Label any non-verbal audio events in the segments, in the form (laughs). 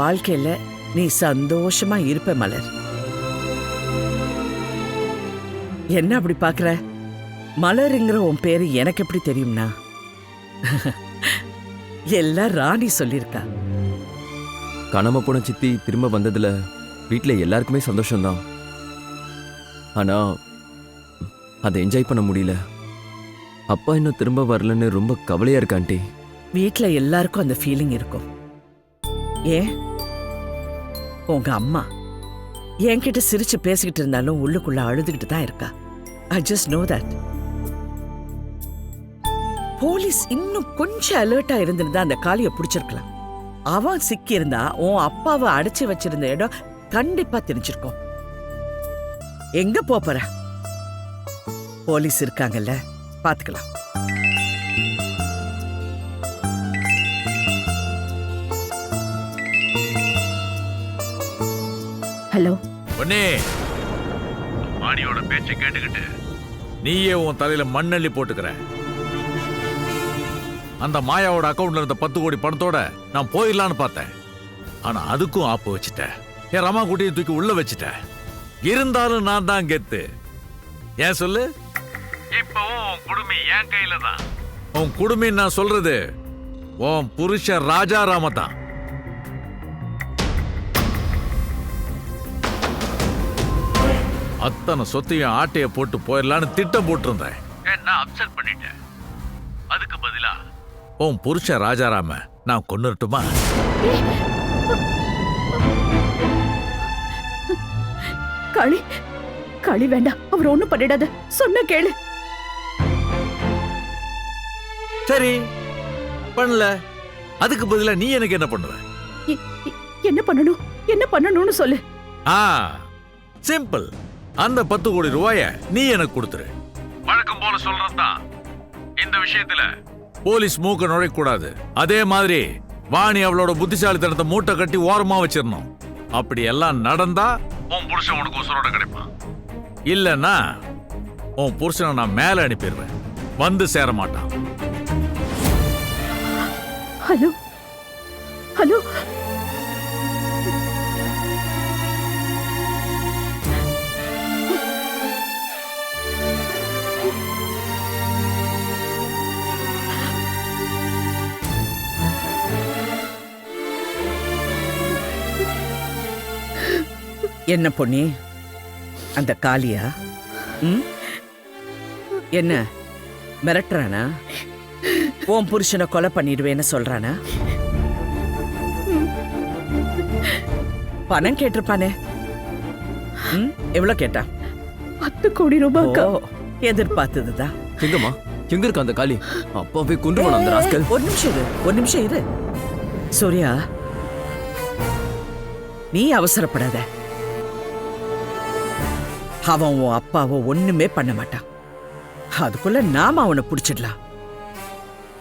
வாழ்க்கையில நீ சந்தோஷமா இருப்ப மலர். என்ன அப்படி பாக்குற? மலருங்கிற உன் பேரு எனக்கு எப்படி தெரியும்னா? எல்லாம் ராணி சொல்லியிருக்கா. காணாம போன சித்தி திரும்ப வந்ததுல வீட்ல எல்லாருக்குமே சந்தோஷம்தான். ஆனா அதை என்ஜாய் பண்ண முடியல. அப்பா இன்னும் திரும்ப வரலன்னு ரொம்ப கவலையா இருக்கு ஆண்டி வீட்ல எல்லாருக்கும் அந்த ஃபீலிங் இருக்கும். ஏன்? உங்க அம்மா என்கிட்ட சிரிச்சு பேசிக்கிட்டு இருந்தாலும் உள்ளுக்குள்ள அழுதுகிட்டு தான் இருக்கா? I just know that police இன்னும் கொஞ்சம் அலர்ட்டா இருந்திருந்தா அந்த காளியை பிடிச்சிருக்கலாம். அவன் சிக்கி இருந்தா உன் அப்பாவை அடைச்சு வச்சிருந்த இடம் கண்டிப்பா தெரிஞ்சிருக்கும் எங்க போற? போலீஸ் இருக்காங்கல்ல பாத்துக்கலாம். ஹலோ. பொன்னே மாணியோட பேச்சை கேட்டுக்கிட்டு நீயே உன் தலையில மண்ணள்ளி போட்டுக்கிற. அந்த மாயாவோட அக்கவுண்ட்ல இருந்த பத்து கோடி பணத்தோட நான் போயிடலான்னு பார்த்தேன். ஆனா அதுக்கும் ஆப்பு வச்சுட்டேன் என் ரமா குட்டியை தூக்கி உள்ள வச்சுட்டேன் இருந்தாலும் நான் தான் கெத்து. ஏன் சொல்லு? இப்பவும் உன் குடுமி என் கையில தான். உன் குடுமி நான் சொல்றது உன் புருஷன் ராஜாராம தான். அத்தனை சொத்தையும் ஆட்டைய போட்டு போயிடலான்னு திட்டம் போட்டிருந்தேன். என்ன அப்செட் பண்ணிட்டேன்? அதுக்கு பதிலா? உன் புருஷன் ராஜாராம நான் கொன்னுட்டுமா களி களி வேண்டாம். அவர் ஒண்ணும் பண்ணிடாத. சொன்ன கேளு. சரி பண்ணல. அதுக்கு பதிலா நீ எனக்கு என்ன பண்ணுவ? இ- இ- என்ன பண்ணணும்? என்ன பண்ணணும்னு சொல்லு. ஆ சிம்பிள் அந்த பத்து கோடி ரூபாய நீ எனக்கு கொடுத்துரு. வழக்கம் போல சொல்றதுதான். இந்த விஷயத்துல போலீஸ் மூக்க நுழைக்கூடாது அதே மாதிரி வாணி அவளோட புத்திசாலித்தனத்தை மூட்டை கட்டி ஓரமா வச்சிடணும் அப்படி எல்லாம் நடந்தா உன் புருஷன் உனக்கு உசுரோட கிடைப்பான். இல்லன்னா உன் புருஷனை நான் மேல அனுப்பிடுவேன். வந்து சேர மாட்டான். ஹலோ? ஹலோ? என்ன பொண்ணி அந்த காளியா? ம்? என்ன? மிரட்டுறானா? உன் புருஷனை கொலை பண்ணிடுவேன்னு சொல்றானா? பணம் கேட்டிருப்பானே. ம்? எவ்வளவு கேட்டா? பத்து கோடி ரூபாய்க்கா ஓ எதிர்பார்த்ததுதான் எங்கம்மா? எங்க இருக்கு அந்த காளி? அப்பாவே கொண்டு போன அந்த ராஸ்கல். ஒரு நிமிஷம் இரு ஒரு நிமிஷம் இரு. சூர்யா நீ அவசரப்படாத. அவன் உன் அப்பாவை ஒண்ணுமே பண்ண மாட்டான். அதுக்குள்ள நாம அவனை பிடிச்சிடலாம்.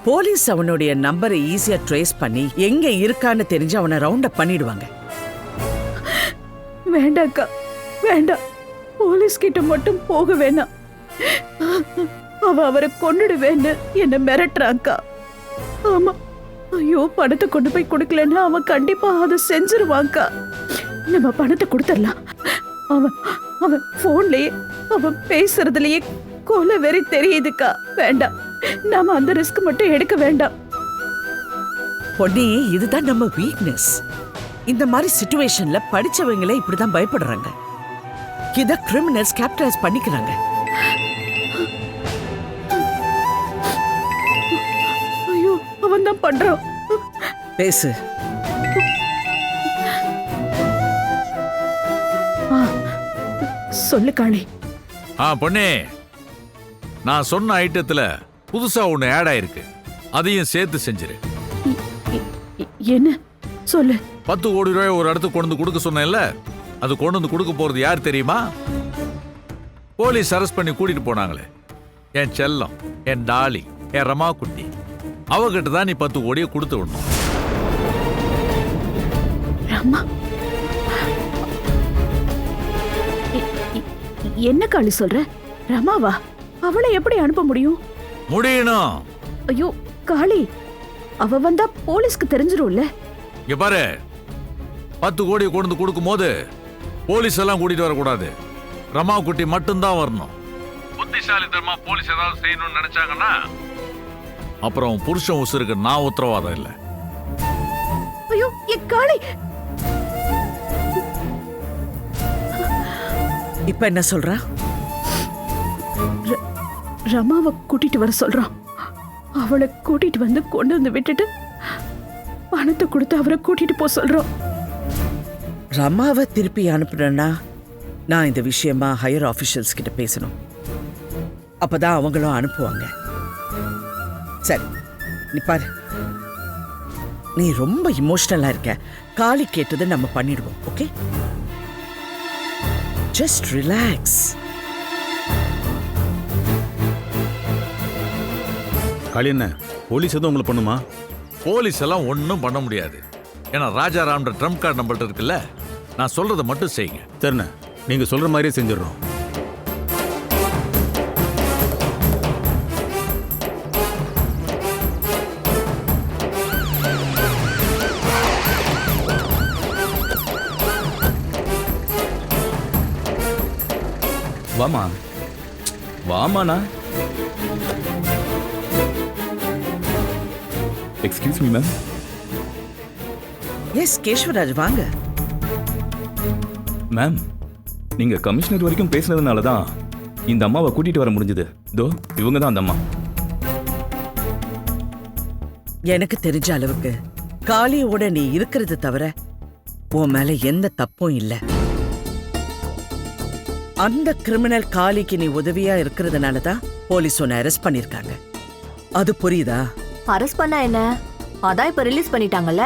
போலீஸ் அவனுடைய நம்பரை ஈஸியா ட்ரேஸ் பண்ணி எங்க இருக்கான்னு தெரிஞ்சு அவனை ரவுண்ட் அப் பண்ணிடுவாங்க. வேண்டாக்கா வேண்டாம். போலீஸ் கிட்ட மட்டும் போக வேணாம். அவ அவரை கொன்னுடுவேன்னு என்ன மிரட்டுறாக்கா ஆமா ஐயோ பணத்தை கொண்டு போய் கொடுக்கலன்னா அவன் கண்டிப்பா அதை செஞ்சிருவாங்கக்கா நம்ம பணத்தை கொடுத்துடலாம். அவன் அவன் போன்லயே அவன் பேசுறதுலயே கொலை வெறி தெரியுதுக்கா. வேண்டாம். நாம அந்த ரிஸ்க் மட்டும் எடுக்க வேண்டாம். பொன்னி இதுதான் நம்ம வீக்னஸ் இந்த மாதிரி சுச்சுவேஷன்ல படிச்சவங்களே இப்படிதான் பயப்படுறாங்க. இத கிரிமினல்ஸ் கேப்டரைஸ் பண்ணிக்கிறாங்க. ஐயோ அவன் தான் பண்றான். பேசு. சொல்லு காளி. ஆ பொண்ணே நான் சொன்ன ஐட்டத்துல புதுசா ஒண்ணு ஆட் ஆயிருக்கு. அதையும் சேர்த்து செஞ்சிரு. என்ன? சொல்லு. பத்து கோடி ரூபாய் ஒரு இடத்துக்கு கொண்டு வந்து கொடுக்க சொன்னேன்ல அது கொண்டு வந்து கொடுக்க போறது யார் தெரியுமா? போலீஸ் அரெஸ்ட் பண்ணி கூட்டிட்டு போனாங்களே. என் செல்லம் என் டாலி என் ரமா குட்டி அவகிட்ட தான் நீ பத்து கோடியை கொடுத்து விடணும். ரம்மா என்ன காளி சொல்ற? ரமாவா அவளை எப்படி அனுப்ப முடியும்? முடியணும் ஐயோ காளி அவ வந்தா போலீஸ்க்கு தெரிஞ்சிரும்ல. இங்க பாரு பத்து கோடி கொண்டு வந்து கொடுக்கும்போது போலீஸ் எல்லாம் கூட்டிட்டு வரக்கூடாது. ரமா குட்டி மட்டும்தான் வரணும். புத்திசாலித்தனமா போலீஸ் ஏதாவது செய்யணும்னு நினைச்சாங்கன்னா அப்புறம் புருஷன் உசுருக்கு நான் உத்தரவாதம் இல்லை. ஐயோ என் காளி இப்ப என்ன சொல்றா? ரமாவை கூட்டிட்டு வர சொல்றான் அவளை கூட்டிட்டு வந்து கொண்டு வந்து விட்டுட்டு பணத்தை கொடுத்து அவரை கூட்டிட்டு போக சொல்றோம் ரமாவை திருப்பி அனுப்புனேன்னா நான் இந்த விஷயமா ஹையர் ஆஃபீஷியல்ஸ் கிட்ட பேசணும். அப்பதான் அவங்களும் அனுப்புவாங்க. சரி நீ பாரு. நீ ரொம்ப இமோஷனலா இருக்க. காலி கேட்டதை நம்ம பண்ணிடுவோம் ஓகே ஜஸ்ட் ரிலாக்ஸ் காளி என்ன போலீஸ் எதுவும் உங்களை பண்ணுமா? போலீஸ் எல்லாம் ஒன்றும் பண்ண முடியாது. ஏன்னா ராஜாராம்ன்ற ட்ரம்ப் கார்டு நம்மள்ட்ட இருக்குல்ல? நான் சொல்றதை மட்டும் செய்யுங்க. சரிண்ணே நீங்க சொல்ற மாதிரியே செஞ்சிடுறோம். வாமா. வாமாண்ணா. Excuse me ma'am yes Keshavraj வாங்க. மேம் நீங்க கமிஷனர் வரைக்கும் பேசுனதுனால தான் இந்த அம்மாவை கூட்டிட்டு வர முடிஞ்சது. தோ இவங்க தான் அந்த அம்மா. எனக்கு தெரிஞ்ச அளவுக்கு காளியோட நீ இருக்கிறது தவிர உன் மேல எந்த தப்பும் இல்ல. அந்த கிரிமினல் காளிக்கு நீ உதவியா இருக்கிறதுனால தான் போலீஸ் உன்னை அரெஸ்ட் பண்ணிருக்காங்க அது புரியுதா? அரெஸ்ட் பண்ணா என்ன? அதான் இப்ப ரிலீஸ் பண்ணிட்டாங்கல்ல?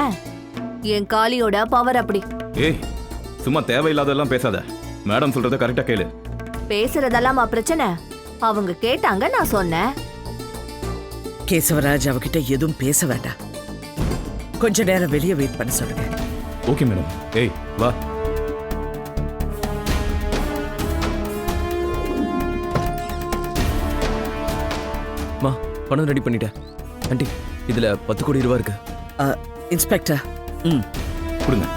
என் காளியோட பவர் அப்படி. ஏய் சும்மா தேவையில்லாதெல்லாம் பேசாத. மேடம் சொல்றத கரெக்டா கேளு. பேசுறதெல்லாமா பிரச்சனை. அவங்க கேட்டாங்க நான் சொன்னேன். கேசவராஜ் அவகிட்ட எதுவும் பேச வேண்டாம். கொஞ்ச நேரம் வெளியே வெயிட் பண்ண சொல்லுங்க. ஓகே மேடம் ஏய் வா. பணம் ரெடி பண்ணிட்டேன். ஆண்டி இதுல பத்து கோடி ரூபா இருக்கு. இன்ஸ்பெக்டர். ம் கொடுங்க.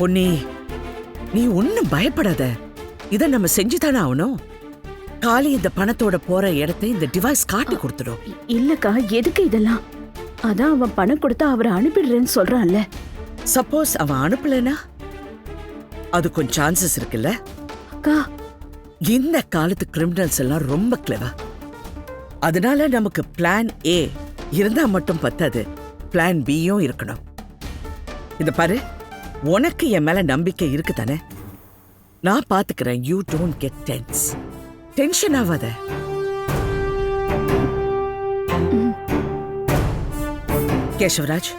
பொன்னி நீ ஒன்னும் பயப்படாத. இத நம்ம செஞ்சுதானே ஆகணும்? காளி இந்த பணத்தோட போற இடத்தை இந்த டிவைஸ் காட்டி கொடுத்துடும் இ- இல்லக்கா எதுக்கு இதெல்லாம்? அதான் அவன் பணம் கொடுத்தா அவரை அனுப்பிடுறேன்னு சொல்றான்ல. சப்போஸ் அவன் அனுப்பலனா அதுக்கும் சான்சஸ் இருக்குல்ல? அக்கா. இந்த காலத்து கிரிமினல்ஸ் எல்லாம் ரொம்ப கிளவர் அதனால நமக்கு பிளான் ஏ இருந்தா மட்டும் பத்தாது. பிளான் பியும் இருக்கணும். இந்த பாரு உனக்கு என் மேல நம்பிக்கை இருக்கு தானே நான் பாத்துக்கிறேன். You don't get tense tension ஆகாத கேசவராஜ்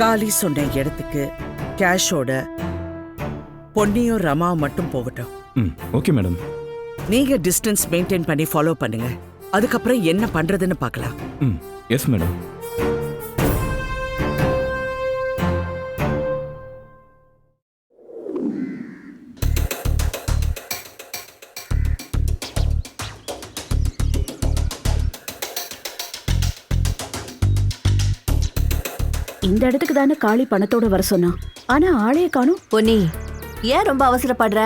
காளி சொன்ன இடத்துக்கு கேஷோட பொன்னியும் ரமா மட்டும் போகட்டும். ம் ஓகே மேடம். நீங்க டிஸ்டன்ஸ் மெயின்டைன் பண்ணி ஃபாலோ பண்ணுங்க. அதுக்கப்புறம் என்ன பண்றதுன்னு பார்க்கலாம். ம் எஸ் மேடம். இடத்துக்கு தானே காளி பணத்தோட வர சொன்னான் ஆனா ஆளைய காணும். பொன்னி ஏன் ரொம்ப அவசரப்படுற?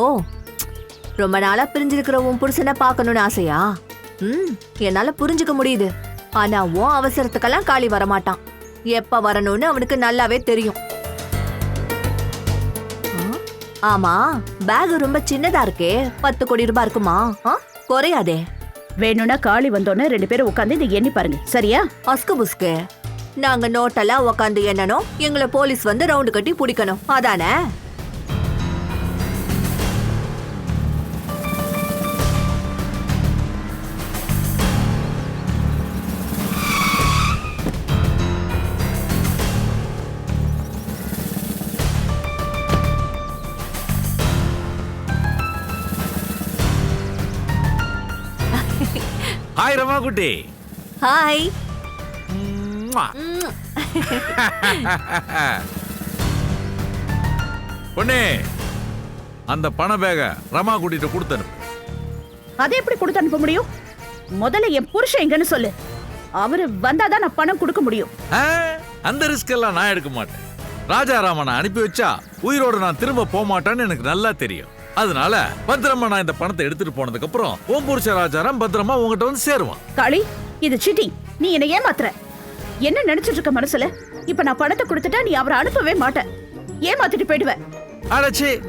ஓ ரொம்ப நாளா பிரிஞ்சிருக்கிற உன் புருஷனை பார்க்கணும்னு ஆசையா? ம் என்னால புரிஞ்சுக்க முடியுது. ஆனா உன் அவசரத்துக்கெல்லாம் காளி வரமாட்டான். எப்ப வரணும்னு அவனுக்கு நல்லாவே தெரியும். ஆமா பேக் ரொம்ப சின்னதா இருக்கே. பத்து கோடி ரூபாய் இருக்குமா? குறையாதே. வேணும்னா காளி வந்தோன்னே ரெண்டு பேரும் உட்காந்து இதை எண்ணி பாருங்க. சரியா? அஸ்கு புஸ்கு. நாங்க நோட்டெல்லாம் உக்காந்து எண்ணணும் எங்களை போலீஸ் வந்து ரவுண்டு கட்டி பிடிக்கணும். அதானே? ஹாய் ரமா குட்டி ஹாய். பொண்ணே அந்த பண பேக ரமா கூட்டிட்டு கொடுத்தனு. அதை எப்படி கொடுத்து அனுப்ப முடியும்? முதல்ல என் புருஷன் எங்கன்னு சொல்லு. அவரு வந்தாதான் நான் பணம் கொடுக்க முடியும். அந்த ரிஸ்க் எல்லாம் நான் எடுக்க மாட்டேன். ராஜாராமனை அனுப்பி வச்சா உயிரோட நான் திரும்ப போக மாட்டேன்னு எனக்கு நல்லா தெரியும். அதனால பத்திரமா நான் இந்த பணத்தை எடுத்துட்டு போனதுக்கு அப்புறம் ஓம் புருஷ ராஜாராம் பத்திரமா உங்ககிட்ட வந்து சேருவான். காளி இது சிட்டி நீ என்ன ஏமாத்துற. என்ன நினைச்சிட்டு இருக்க மனசுல? இப்ப நான் பணத்தை கொடுத்துட்டா நீ அவரை அனுப்பவே மாட்ட. ஏமாத்திட்டு போயிடுவ. அடச்சி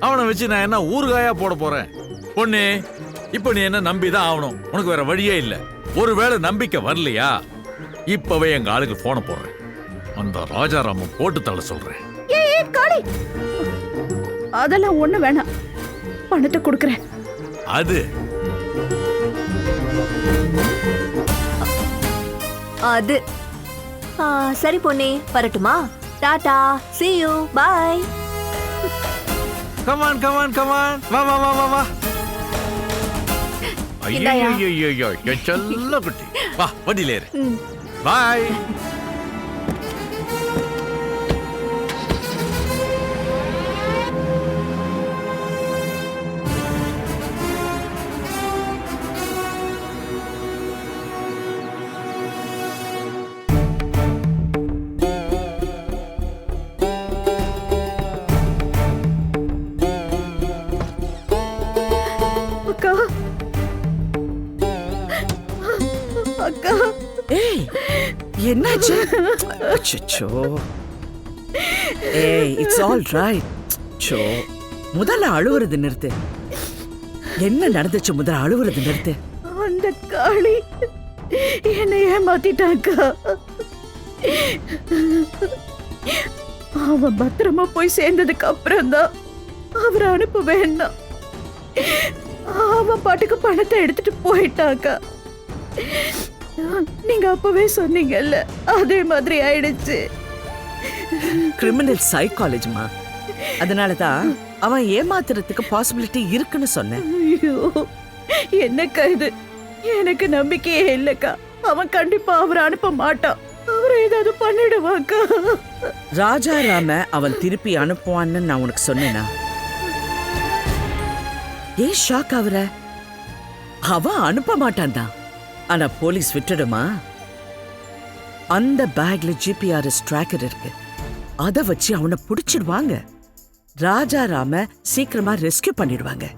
அவனை வச்சு நான் என்ன ஊறுகாயா போட போறேன்? பொண்ணு இப்போ நீ என்ன நம்பி தான் ஆகணும். உனக்கு வேற வழியே இல்ல. ஒருவேளை நம்பிக்கை வரலையா? இப்பவே எங்க ஆளுக்கு போனை போடுறேன். அந்த ராஜாராமன் போட்டு தள்ள சொல்றேன். அதெல்லாம் ஒண்ணு வேணாம். பணத்தை கொடுக்கறேன். அது. அது சரி பொண்ணே வரட்டுமா டாடா see you bye come on come on come on வா வா வா வா வா இந்தாயா. ஐயோ என் செல்ல குட்டி வா வண்டியில. பாய் என்னாச்சு? அச்சோ ஏய் இட்ஸ் ஆல் ரைட் சோ முதல்ல அழுவுறது நிறுத்து. என்ன நடந்துச்சு முதல்ல அழுவுறது நிறுத்து? அந்த காளி என்னை ஏமாத்திட்டாக்கா. அவன் பத்திரமா போய் சேர்ந்ததுக்கு அப்புறம் தான் அவரை அனுப்ப வேண்டாம். அவன் பாட்டுக்கு பணத்தை எடுத்துட்டு போயிட்டாக்கா. நீங்க அப்பவே சொன்னீங்கல்ல அதே மாதிரி ஆயிடுச்சு. கிரிமினல் சைக்காலஜிமா அதனால தான் அவன் ஏமாத்துறதுக்கு பாசிபிலிட்டி இருக்குன்னு சொன்னேன். ஐயோ என்னக்கா இது? எனக்கு நம்பிக்கையே இல்லக்கா. அவன் கண்டிப்பா அவரை அனுப்ப மாட்டான். அவரை ஏதாவது பண்ணிடுவாக்கா? ராஜாராம அவன் திருப்பி அனுப்புவான்னு நான் உனக்கு சொன்னேனா? ஏன் ஷாக் ஆகுற? அவன் அனுப்ப மாட்டான் தான் ஆனா போலீஸ் விட்டுடுமா? அந்த பேக்ல ஜிபிஆர்எஸ் ட்ராக்கர் இருக்கு. அத வச்சு அவனை புடிச்சிடுவாங்க. ராஜாராம சீக்கிரமா ரெஸ்கியூ பண்ணிடுவாங்க.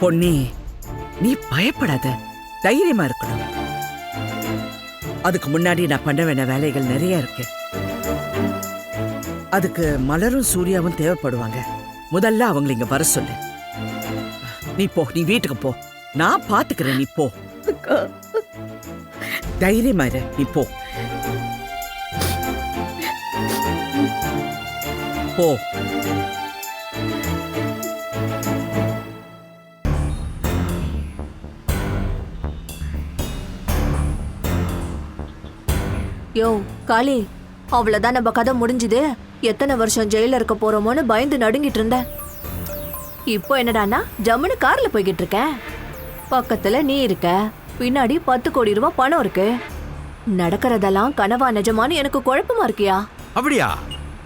பொன்னி நீ பயப்படாத. தைரியமா இருக்கணும். அதுக்கு முன்னாடி நான் பண்ண வேண்டிய வேலைகள் நிறைய இருக்கு. அதுக்கு மலரும் சூர்யாவும் தேவைப்படுவாங்க. முதல்ல அவங்களை இங்க வர சொல்லு. நீ போ நீ வீட்டுக்கு போ. நான் பாத்துக்கிறேன் நீ போ. தைரியமா இரு நீ போ. போ. யோ காளி அவ்வளவுதான் நம்ம கதை முடிஞ்சுது. எத்தனை வருஷம் ஜெயில இருக்க போறோமோன்னு பயந்து நடுங்கிட்டு இருந்தேன். இப்போ என்னடான்னா ஜம்முன்னு கார்ல போய்கிட்டு இருக்கேன். பக்கத்துல நீ இருக்க. பின்னாடி பத்து கோடி ரூபாய் பணம் இருக்கு. நடக்கிறதெல்லாம் கனவா நிஜமான்னு எனக்கு குழப்பமா இருக்கியா? அப்படியா?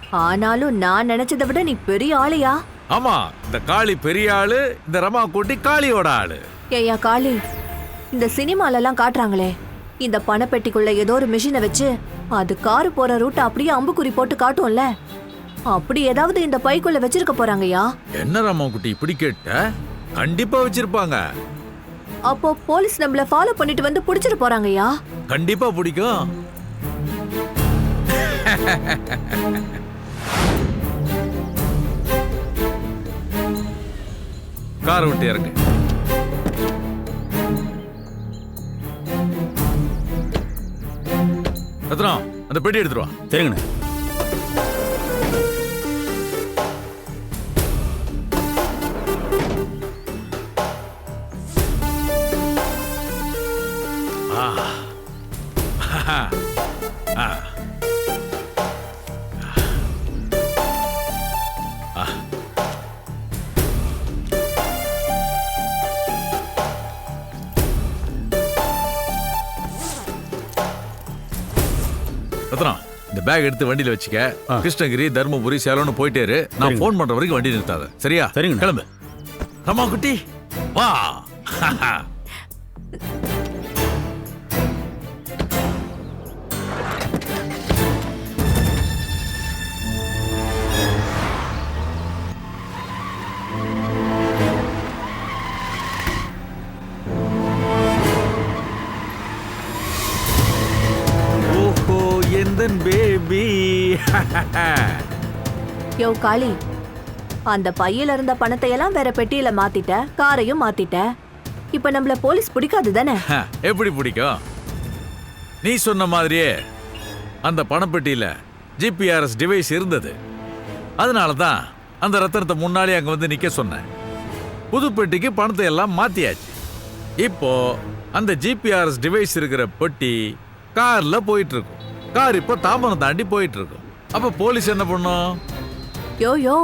ஆனாலும் நான் நினைச்சதை விட நீ பெரிய ஆளையா? ஆமா இந்த காளி பெரிய ஆளு இந்த ரமா கூட்டி காளியோட ஆளு. ஏய்யா காளி இந்த சினிமால எல்லாம் காட்டுறாங்களே. இந்த பணப்பெட்டிக்குள்ள ஏதோ ஒரு மிஷினை வச்சு அது காரு போற ரூட் அப்படியே அம்புக்குறி போட்டு காட்டும்ல. அப்படி ஏதாவது இந்த பைக்குள்ள வச்சிருக்க போறாங்கய்யா. என்ன ரமா குட்டி இப்படி கேட்ட? கண்டிப்பா வச்சிருப்பாங்க. அப்போ போலீஸ் நம்மள ஃபாலோ பண்ணிட்டு வந்து புடிச்சிட்டு போறாங்கய்யா. கண்டிப்பா பிடிக்கும். காரை விட்டு இறங்கு. ரத்னம் அந்த பெட்டி எடுத்துட்டு வா. பேக் எடுத்து வண்டியில வச்சுக்க. கிருஷ்ணகிரி தர்மபுரி சேலம்னு போயிட்டே இரு நான். ஃபோன் பண்ற வரைக்கும் வண்டி நிறுத்தாத. சரியா? சரிங்க. கிளம்பு. ரமா குட்டி. வா. (laughs) யோ காளி. அந்த பையில இருந்த பணத்தை எல்லாம் வேற பெட்டியில மாத்திட்ட காரையும் மாத்திட்ட. இப்ப நம்மள போலீஸ் பிடிக்காது தானே? எப்படி பிடிக்கும்? நீ சொன்ன மாதிரியே அந்த பணப்பெட்டியில ஜிபிஆர்எஸ் டிவைஸ் இருந்தது. அதனால தான் அந்த ரத்தனத்தை முன்னாடி அங்க வந்து நிக்க சொன்னேன். புது பெட்டிக்கு பணத்தை எல்லாம் மாத்தியாச்சு. இப்போ அந்த ஜிபிஆர்எஸ் டிவைஸ் இருக்கிற பெட்டி கார்ல போயிட்டு இருக்கும். கார் இப்போ தாம்பரம் தாண்டி போயிட்டு இருக்கும். அப்ப போலீஸ் என்ன பண்ணும் யோ யோ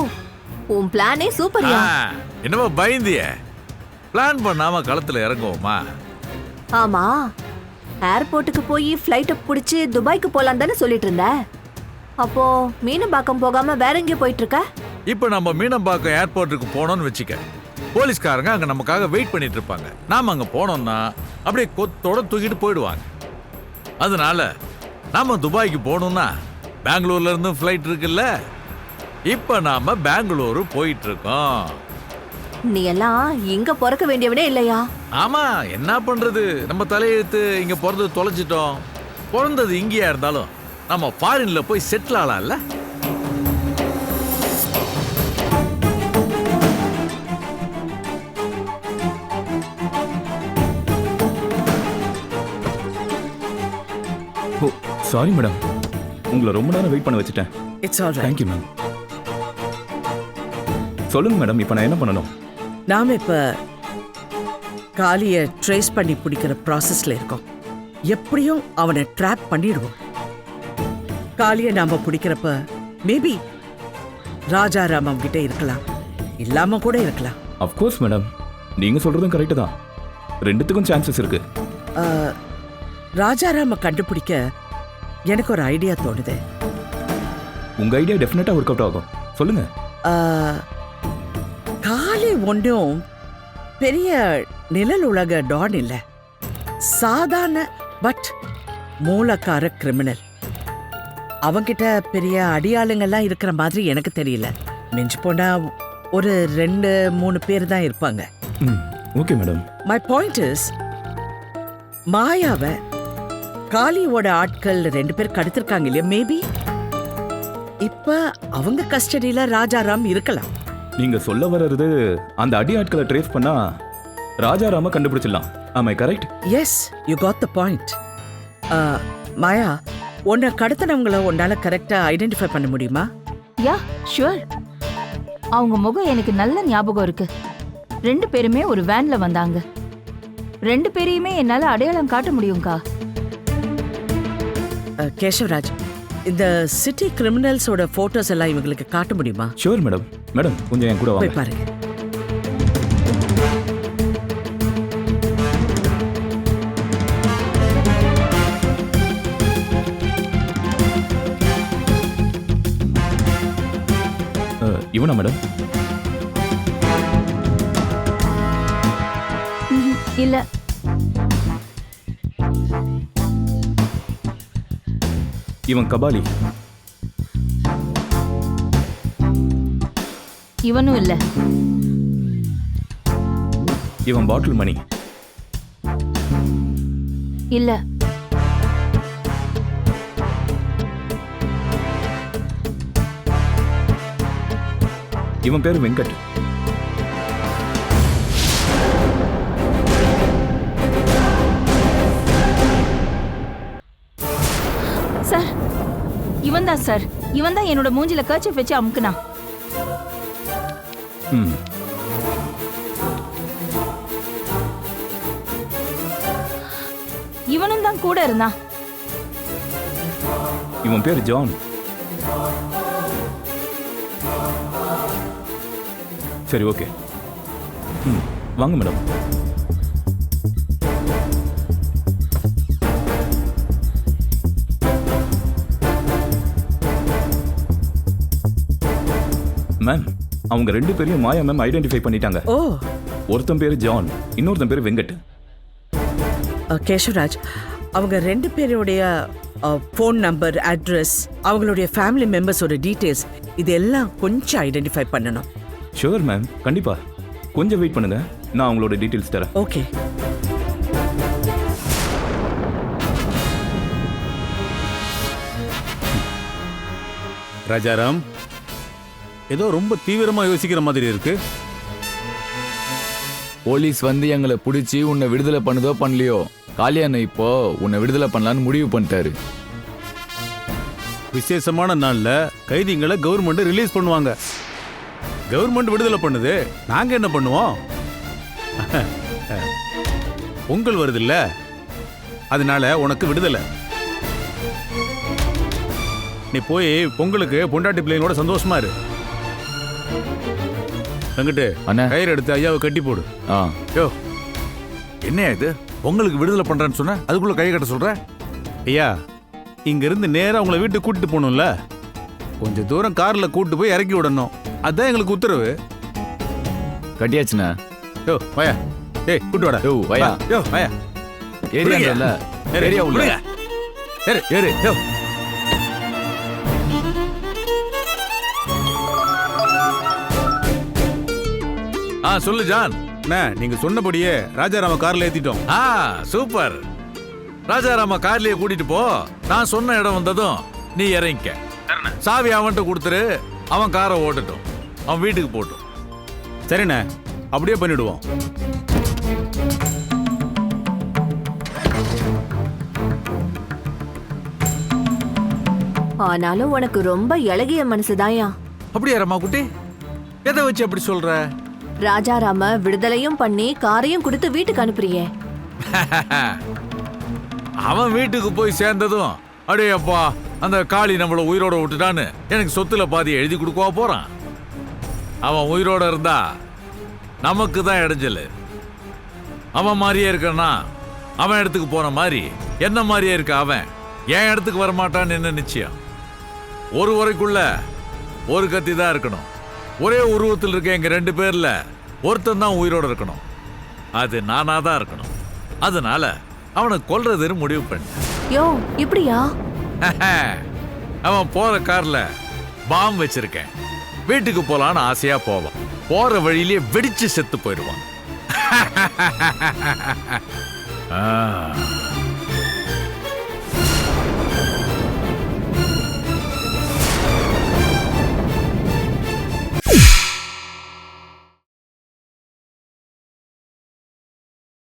உன் பிளானே சூப்பர்யா ஆ, என்னமோ பயந்திய. பிளான் பண்ணாம களத்துல இறங்குவோமா? ஆமா ஏர்போர்ட்டுக்கு போய் ஃப்ளைட்டை பிடிச்சி துபாய்க்கு போலாம் தானே சொல்லிட்டு இருந்த. அப்போ மீனம்பாக்கம் போகாம வேற எங்கேயும் போயிட்டு இருக்க? இப்போ நம்ம மீனம்பாக்கம் ஏர்போர்ட்டுக்கு போனோம்னு வச்சுக்க. போலீஸ்காரங்க அங்க நமக்காக வெயிட் பண்ணிட்டு இருப்பாங்க. நாம அங்க போனோம்னா அப்படியே கொத்தோட தூக்கிட்டு போயிடுவாங்க. அதனால நாம துபாய்க்கு போகணும்னா பெங்களூர்ல இருந்தும் ஃப்ளைட் இருக்குல்ல? இப்போ நாம பெங்களூரு போயிட்டு இருக்கோம் நீ எல்லாம் இங்க பிறக்க வேண்டியவனே இல்லையா? ஆமா என்ன பண்றது? நம்ம தலையெழுத்து இங்க பிறந்தது தொலைச்சிட்டோம் பிறந்தது இங்கேயா இருந்தாலும் நம்ம ஃபாரின்ல போய் செட்டில் ஆகலாம்ல? ஓ சாரி மேடம் உங்களை ரொம்ப நேரம் வெயிட் பண்ண வச்சுட்டேன். It's all right thank you ma'am சொல்லுங்க மேடம் இப்போ நான் என்ன பண்ணணும்? நாம இப்ப காளிய ட்ரேஸ் பண்ணி பிடிக்கிற ப்ராசஸ்ல இருக்கோம். எப்படியும் அவனை ட்ராப் பண்ணிடுவோம். காளிய நாம பிடிக்கிறப்ப மேபி ராஜாராமம் கிட்ட இருக்கலாம். இல்லாம கூட இருக்கலாம். அஃப்கோர்ஸ் மேடம் நீங்கள் சொல்கிறதும் கரெக்டு தான். ரெண்டுத்துக்கும் சான்சஸ் இருக்கு. ஆஹ், ராஜாராம கண்டுபிடிக்க எனக்கு ஒரு ஐடியா தோணுது. உங்கள் ஐடியா டெஃபினட்டாக ஒர்க் அவுட் ஆகும். சொல்லுங்க. காளி ஒன்றும் பெரிய நிழல் உலக டான் இல்லை. சாதாரண பட் மூலக்கார கிரிமினல் அவங்கிட்ட பெரிய அடியாளுங்கெல்லாம் இருக்கிற மாதிரி எனக்கு தெரியல. மிஞ்சி போனா ஒரு ரெண்டு மூணு பேர் தான் இருப்பாங்க. Okay madam. My point is மாயாவை காளியோட ஆட்கள் ரெண்டு பேர் கடத்திருக்காங்க இல்லையா? மேபி இப்ப அவங்க கஸ்டடியில ராஜாராம் இருக்கலாம். நீங்கள் சொல்ல வர்றது அந்த அடி ஆட்களை ட்ரேஸ் பண்ணால் ராஜாராம கண்டுபிடிச்சிடலாம். ஆமாம் correct yes you got the point Maya உன்னை கடத்தினவங்கள உன்னால கரெக்டா ஐடென்டிஃபை பண்ண முடியுமா? யா ஷுவர் அவங்க முகம் எனக்கு நல்ல ஞாபகம் இருக்கு. ரெண்டு பேருமே ஒரு வேன்ல வந்தாங்க. ரெண்டு பேரையுமே என்னால அடையாளம் காட்ட முடியும்க்கா? அஹ், கேசவராஜ் இந்த சிட்டி கிரிமினல்ஸோட போட்டோஸ் எல்லாம் இவங்களுக்கு காட்ட முடியுமா? ஷூர் மேடம் மேடம் கொஞ்சம் என் கூட போய் வாங்க பாருங்க. அஹ், இவனா மேடம். இல்ல. இவன் கபாலி. இவனும் இல்ல. இவன் பாட்டில் மணி. இல்ல. இவன் பேர் வெங்கட். இவன் தான் சார். இவன் தான் என்னோட மூஞ்சில கர்ச்சிப் வச்சு அமுக்குனான். ம். இவனும் தான் கூட இருந்தான். இவன் பேர் ஜான். சரி ஓகே. ம் வாங்க மேடம். அவங்க ரெண்டு பேரையும் மாயா மேம் ஐடென்டிஃபை பண்ணிட்டாங்க. ஓ. ஒருத்தன் பேரு ஜான் இன்னொருத்தன் பேரு வெங்கட். கேஷவராஜ் அவங்க ரெண்டு பேருடைய ஃபோன் நம்பர் அட்ரஸ் அவங்களுடைய ஃபேமிலி மெம்பர்ஸோட டீட்டெயில்ஸ் இது எல்லாம் கொஞ்சம் ஐடென்டிஃபை பண்ணணும். ஷுவர் மேம் கண்டிப்பா. கொஞ்சம் வெயிட் பண்ணுங்க நான் அவங்களோட டீட்டெயில்ஸ் தரேன். ஓகே. ராஜாராம் ஏதோ ரொம்ப தீவிரமா யோசிக்கிற மாதிரி இருக்கு. போலீஸ் வந்து எங்களை பிடிச்சி உன்னை விடுதலை பண்ணுதோ பண்ணலையோ காளியாண்ண இப்போ உன்னை விடுதலை பண்ணலான்னு முடிவு பண்ணிட்டாரு. விசேஷமான நாள்ல கைதிங்களை கவர்மெண்ட் ரிலீஸ் பண்ணுவாங்க. கவர்மெண்ட் விடுதலை பண்ணுது நாங்க என்ன பண்ணுவோம்? (laughs) பொங்கல் வருது இல்ல அதனால உனக்கு விடுதலை. நீ போய் பொங்கலுக்கு பொண்டாட்டி பிள்ளைங்களோட சந்தோஷமா இரு. வெங்கட்டு அண்ணா. கயிறு எடுத்து ஐயாவை கட்டி போடு. ஆ. யோ என்னையா இது? உங்களுக்கு விடுதலை பண்றேன்னு சொன்ன அதுக்குள்ள கை கட்ட சொல்ற? ஐயா இங்க இருந்து நேரா உங்களை வீட்டுக்கு கூட்டிட்டு போகணும்ல. கொஞ்சம் தூரம் கார்ல கூட்டிட்டு போய் இறக்கி விடணும். அதான் எங்களுக்கு உத்தரவு. கட்டியாச்சுண்ணா. யோ வாயா. ஏய் கூட்டு வாடா. யோ வயா. யோ வாயா. ஏரியாங்கல்ல ஏரியா உள்ள. ஏறு ஏறு யோ. சொல்லு ஜான். அண்ணா நீங்க சொன்னபடியே ராஜாராம கார்ல ஏத்திட்டோம். ஆ சூப்பர். ராஜாராம கார்லயே கூட்டிட்டு போ. நான் சொன்ன இடம் வந்ததும் நீ இறங்கிக்க. சாவி அவன்கிட்ட கொடுத்துரு. அவன் காரை ஓட்டட்டும். அவன் வீட்டுக்கு போட்டும். சரிண்ணே அப்படியே பண்ணிடுவோம். ஆனாலும் உனக்கு ரொம்ப இளகிய மனசுதாயா அப்படியா ரம்மா குட்டி? எதை வச்சு அப்படி சொல்ற? ராஜாராம விடுதலையும் பண்ணி காரையும் கொடுத்து வீட்டுக்கு அனுப்புறியே. (laughs) அவன் வீட்டுக்கு போய் சேர்ந்ததும் அடே அப்பா அந்த காளி நம்மள உயிரோட விட்டுட்டான்னு எனக்கு சொத்துல பாதி எழுதி கொடுக்கவா போறான். அவன் உயிரோட இருந்தா நமக்கு தான் இடைஞ்சல். அவன் மாதிரியே இருக்கானா அவன் இடத்துக்கு போன மாதிரி என்ன மாதிரியே இருக்க அவன்? என் இடத்துக்கு வரமாட்டான்னு என்ன நிச்சயம்? ஒரு உரைக்குள்ள ஒரு கத்தி தான் இருக்கணும். ஒரே உருவத்தில் இருக்க எங்க ரெண்டு பேர்ல ஒருத்தன் தான் உயிரோட இருக்கணும். அது நானா தான் இருக்கணும். அதனால அவனை கொல்றதுன்னு முடிவு பண்ணேன் யோ இப்படியா? அவன் போற கார்ல பாம் வச்சிருக்கேன். வீட்டுக்கு போலான்னு ஆசையா போவான். போற வழியிலேயே வெடிச்சு செத்து போயிடுவான். (laughs) ஆ.